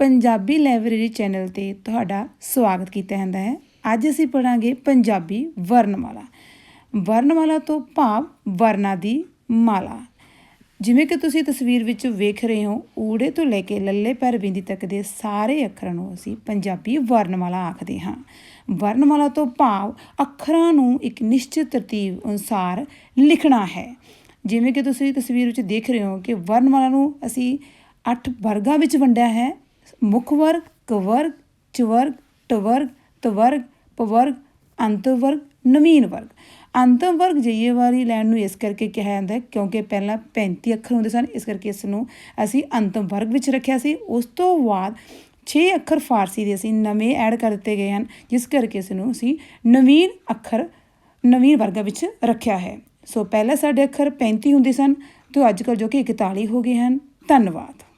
Punjabi library channel ਤੇ ਤੁਹਾਡਾ ਸਵਾਗਤ ਕੀਤਾ ਜਾਂਦਾ ਹੈ। ਅੱਜ ਅਸੀਂ ਪੜਾਂਗੇ ਪੰਜਾਬੀ ਵਰਣਮਾਲਾ ਵਰਣਮਾਲਾ ਤੋਂ ਭਾਵ ਵਰਨਾ ਦੀ ਮਾਲਾ। ਜਿਵੇਂ ਕਿ ਤੁਸੀਂ ਤਸਵੀਰ ਵਿੱਚ ਵੇਖ ਰਹੇ ਹੋ, ਊੜੇ ਤੋਂ ਲੈ ਕੇ ਲੱਲੇ ਪੈਰ ਬਿੰਦੀ ਤੱਕ ਦੇ ਸਾਰੇ ਅੱਖਰਾਂ ਨੂੰ ਅਸੀਂ ਪੰਜਾਬੀ ਵਰਣਮਾਲਾ ਆਖਦੇ ਹਾਂ। ਵਰਣਮਾਲਾ ਤੋਂ ਭਾਵ ਅੱਖਰਾਂ ਨੂੰ ਇੱਕ ਨਿਸ਼ਚਿਤ ਤਰਤੀਬ ਅਨੁਸਾਰ ਲਿਖਣਾ ਹੈ। ਜਿਵੇਂ ਕਿ ਤੁਸੀਂ ਤਸਵੀਰ ਵਿੱਚ ਦੇਖ ਰਹੇ ਹੋ ਕਿ ਵਰਣਮਾਲਾ ਨੂੰ ਅਸੀਂ 8 ਵਰਗਾਂ ਵਿੱਚ ਵੰਡਿਆ ਹੈ ਮੁੱਖ ਵਰਗ ਕਵਰਗ, ਚਵਰਗ, ਟਵਰਗ, ਤਵਰਗ, ਪਵਰਗ, ਅੰਤਵਰਗ, ਨਵੀਨ ਵਰਗ। ਅੰਤਮ ਵਰਗ ਜਈਏ ਵਾਲੀ ਲੈਣ ਨੂੰ ਇਸ ਕਰਕੇ ਕਿਹਾ ਜਾਂਦਾ ਹੈ ਕਿਉਂਕਿ ਪਹਿਲਾਂ 35 ਅੱਖਰ ਹੁੰਦੇ ਸਨ, ਇਸ ਕਰਕੇ ਇਸ ਨੂੰ ਅਸੀਂ ਅੰਤਮ ਵਰਗ ਵਿੱਚ ਰੱਖਿਆ ਸੀ। ਉਸ ਤੋਂ ਬਾਅਦ 6 ਅੱਖਰ ਫਾਰਸੀ ਦੇ ਅਸੀਂ ਨਵੇਂ ਐਡ ਕਰ ਦਿੱਤੇ ਗਏ ਹਨ, ਜਿਸ ਕਰਕੇ ਇਸ ਨੂੰ ਅਸੀਂ ਨਵੀਨ ਅੱਖਰ, ਨਵੀਨ ਵਰਗਾਂ ਵਿੱਚ ਰੱਖਿਆ ਹੈ। ਸੋ ਪਹਿਲਾਂ ਸਾਡੇ ਅੱਖਰ 35 ਹੁੰਦੇ ਸਨ, ਤੇ ਅੱਜ ਕੱਲ੍ਹ ਜੋ ਕਿ 41 ਹੋ ਗਏ ਹਨ। ਧੰਨਵਾਦ।